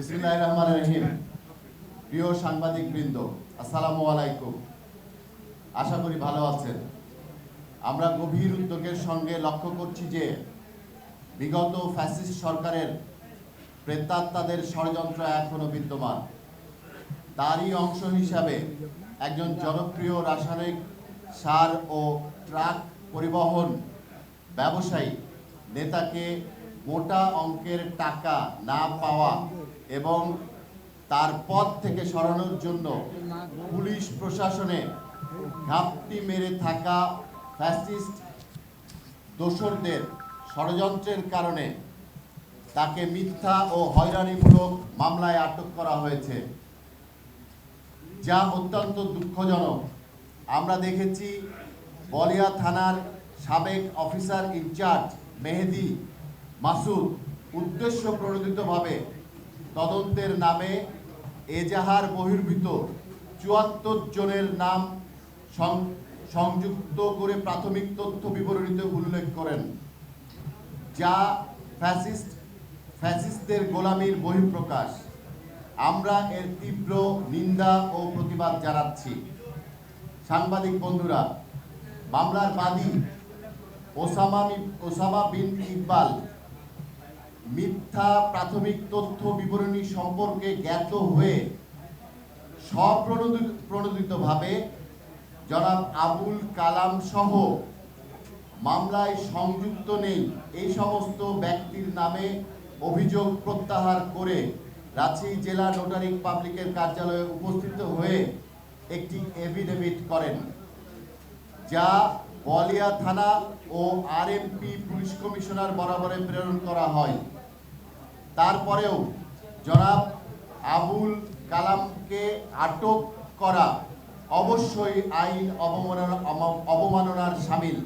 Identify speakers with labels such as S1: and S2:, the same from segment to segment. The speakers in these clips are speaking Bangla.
S1: বিসমিল্লাহ রহমান রহিম। প্রিয় সাংবাদিক বৃন্দ আসসালামু আলাইকুম। আশা করি ভালো আছেন। আমরা গভীর উদ্যোগের সঙ্গে লক্ষ্য করছি যে, বিগত ফ্যাসিস্ট সরকারের প্রেতাত্মাদের ষড়যন্ত্র এখনও বিদ্যমান। তারই অংশ হিসাবে একজন জনপ্রিয় রাসায়নিক সার ও ট্রাক পরিবহন ব্যবসায়ী নেতাকে মোটা অঙ্কের টাকা না পাওয়া এবং তার পদ থেকে সরানোর জন্য পুলিশ প্রশাসনে ঘাপটি মেরে থাকা ফ্যাসিস্ট দোসরদের ষড়যন্ত্রের কারণে তাকে মিথ্যা ও হয়রানিমূলক মামলায় আটক করা হয়েছে, যা অত্যন্ত দুঃখজনক। আমরা দেখেছি বলিয়া থানার সাবেক অফিসার ইনচার্জ মেহেদি মাসুদ উদ্দেশ্য প্রণোদিতভাবে তদন্তের নামে এজাহার বহির্ভূত চুয়াত্তর জনের নাম সংযুক্ত করে প্রাথমিক তথ্য বিবরণীতে উল্লেখ করেন, যা ফ্যাসিস্ট, ফ্যাসিস্টদের গোলামির বহিঃপ্রকাশ। আমরা এর তীব্র নিন্দা ও প্রতিবাদ জানাচ্ছি। সাংবাদিক বন্ধুরা, মামলার বাদী ওসামা ওসামা বিন ইকবাল মিথ্যা প্রাথমিক তথ্য বিবরণী সম্পর্কে জ্ঞাত হয়ে স্বপ্রণোদিতভাবে জনাব আবুল কালাম সহ মামলায় সংযুক্ত নেই। এই সমস্ত ব্যক্তির নামে অভিযোগ প্রত্যাহার করে রাজশাহী জেলা নোটারি পাবলিকের কার্যালয়ে উপস্থিত হয়ে একটি এফিডেভিট করেন, যা বলিয়া থানা ও আরএমপি পুলিশ কমিশনার বরাবরে প্রেরণ করা হয়। তারপরেও জনাব আবুল কালামকে আটক করা অবশ্যই আইন অবমাননা, অবমাননার সামিল।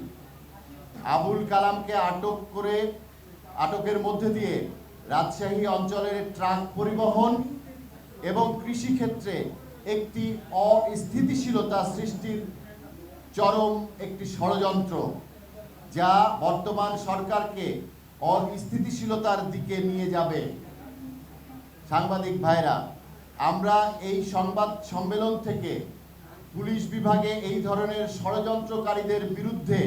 S1: আবুল কালামকে আটক করে, আটকের মধ্যে দিয়ে রাজশাহী অঞ্চলের ট্রাক পরিবহন এবং কৃষিক্ষেত্রে একটি অস্থিতিশীলতা সৃষ্টির চরম একটি ষড়যন্ত্র, যা বর্তমান সরকারকে অস্থিতিশীলতার দিকে নিয়ে যাবে। সাংবাদিক ভাইরা, আমরা এই সংবাদ সম্মেলন থেকে পুলিশ বিভাগে এই ধরনের ষড়যন্ত্রকারীদের বিরুদ্ধে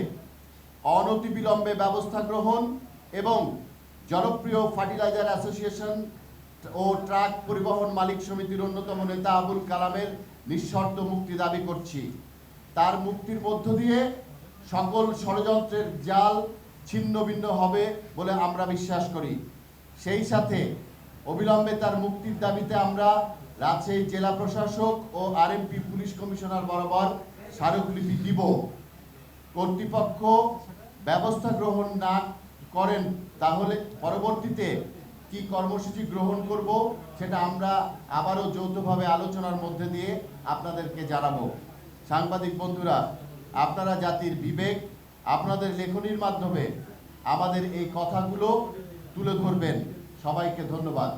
S1: অনতিবিলম্বে ব্যবস্থা গ্রহণ এবং জনপ্রিয় ফার্টিলাইজার অ্যাসোসিয়েশন ও ট্রাক পরিবহন মালিক সমিতির অন্যতম নেতা আবুল কালামের নিঃশর্ত মুক্তি দাবি করছি। তার মুক্তির মধ্য দিয়ে সকল ষড়যন্ত্রের জাল ছিন্ন ভিন্ন হবে বলে আমরা বিশ্বাস করি। সেই সাথে অবিলম্বে তার মুক্তির দাবিতে আমরা রাজশাহী জেলা প্রশাসক ও আরএমপি পুলিশ কমিশনার বরাবর স্মারকলিপি দিব। কর্তৃপক্ষ ব্যবস্থা গ্রহণ না করেন তাহলে পরবর্তীতে কি কর্মসূচি গ্রহণ করব সেটা আমরা আবারও যৌথভাবে আলোচনার মধ্যে দিয়ে আপনাদেরকে জানাব। সাংবাদিক বন্ধুরা, আপনারা জাতির বিবেক আপনাদের লেখনির মাধ্যমে আমাদের এই কথাগুলো তুলে ধরবেন। সবাইকে ধন্যবাদ।